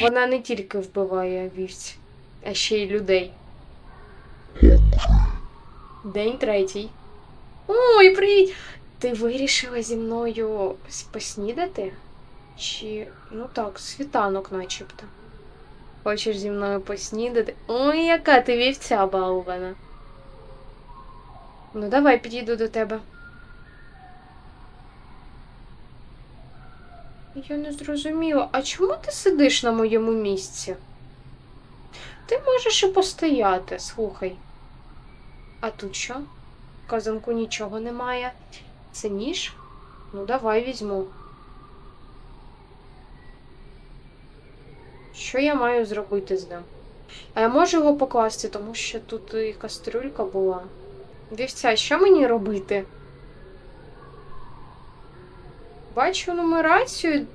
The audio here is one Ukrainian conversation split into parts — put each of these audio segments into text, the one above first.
Вона не тільки вбиває вівць, а ще й людей. День третій. Ой, привіт! Ти вирішила зі мною поснідати? Чи. ну так, світанок начебто. Хочеш зі мною поснідати? Ой, яка ти вівця балована. Ну, давай підійду до тебе. Я не зрозуміла, а чому ти сидиш на моєму місці? Ти можеш і постояти, слухай. А тут що? В казанку нічого немає. Це ніж? Ну, давай візьму. Що я маю зробити з ним? А я можу його покласти, тому що тут і кастрюлька була. Вівця, що мені робити? Бачу нумерацію.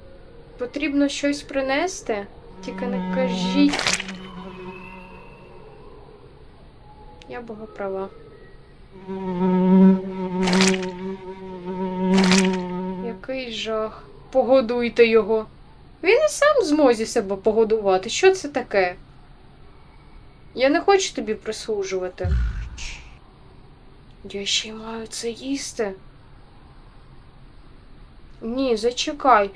Потрібно щось принести. Тільки не кажіть. Я була права. Який жах. Погодуйте його. Він і сам змозі себе погодувати. Що це таке? Я не хочу тобі прислужувати. Я ще маю це їсти. Ні, зачекай.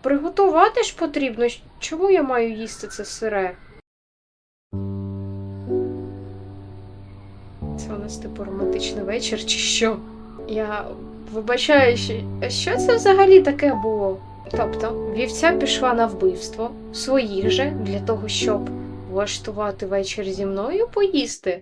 Приготувати ж потрібно. Чому я маю їсти це сире? Це у нас типу романтичний вечір чи що? Я вибачаю, що це взагалі таке було? Тобто, вівця пішла на вбивство своїх же для того, щоб влаштувати вечір зі мною поїсти.